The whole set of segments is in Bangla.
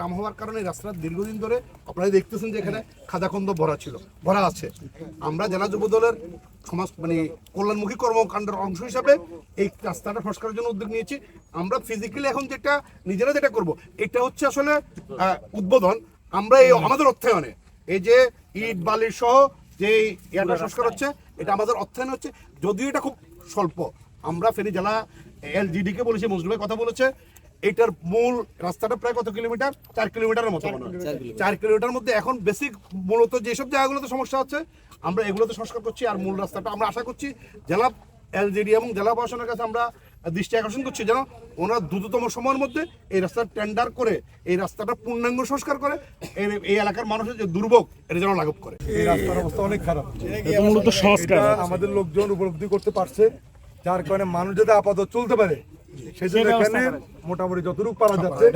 নাম হওয়ার কারণে এই রাস্তাটা দীর্ঘদিন ধরে আপনারা দেখতেছেন যে এখানে খাদাখন্দ ভরা ছিল, ভরা আছে। আমরা জেলা যুব দলের সমাজ মানে কল্যাণমুখী কর্মকাণ্ডের অংশ হিসাবে এই রাস্তাটা সংস্কারের জন্য উদ্যোগ নিয়েছি। আমরা ফিজিক্যালি এখন যেটা নিজেরা যেটা করব, এটা হচ্ছে আসলে উদ্বোধন। আমরা এই আমাদের অর্থায়নে এই যে ইট বালির সহ যে ইয়াটা সংস্কার হচ্ছে এটা আমাদের অর্থায়ন হচ্ছে যদিও এটা খুব স্বল্প। আমরা ফেনী জেলা এলজিডি কে বলেছি মজলু ভাই কথা বলেছে। এটার মূল রাস্তাটা প্রায় কত কিলোমিটার? চার কিলোমিটারের মতো মনে হয়। চার কিলোমিটার। মধ্যে এখন বেসিক মূলত যেসব জায়গাগুলোতে সমস্যা হচ্ছে আমরা এগুলোতে সংস্কার করছি আর মূল রাস্তাটা আমরা আশা করছি জেলা এলজিডি এবং জেলা প্রশাসনের কাছে আমরা দৃষ্টি আকর্ষণ করছি যেন ওনারা দ্রুততম সময়ের মধ্যে এই রাস্তার টেন্ডার করে এই রাস্তাটা পূর্ণাঙ্গ সংস্কার করে এই- এলাকার মানুষের যে দুর্ভোগ এটা যেন লাঘব করে। এই রাস্তার অবস্থা অনেক খারাপ। মূলত সংস্কার। আমাদের লোকজন উপলব্ধি করতে পারছে যার কারণে মানুষ যাতে আপাতত চলতে পারে সেই জন্য এখানে মোটামুটি যতটুকু পারা যাচ্ছে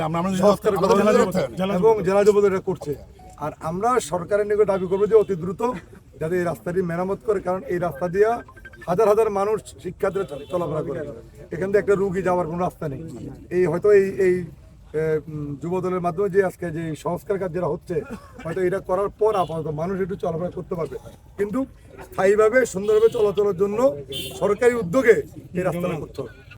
এবং জেলা যুবদল এটা করছে। আর আমরা সরকারের নিকট দাবি করব যে অতি দ্রুত যাতে এই রাস্তাটি মেরামত করে কারণ এই রাস্তা দিয়া হাজার হাজার মানুষ শিক্ষার্থীরা চলাফেরা করে। এখান থেকে একটা রুগী যাওয়ার কোনো রাস্তা নেই। এই হয়তো এই এই যুবদলের মাধ্যমে যে আজকে যে সংস্কার কাজ যেটা হচ্ছে, হয়তো এটা করার পর আপাতত মানুষ একটু চলাফেরা করতে পারবে। কিন্তু স্থায়ীভাবে, সুন্দরভাবে চলাচলের জন্য সরকারি উদ্যোগে এই রাস্তাটা করতে হবে।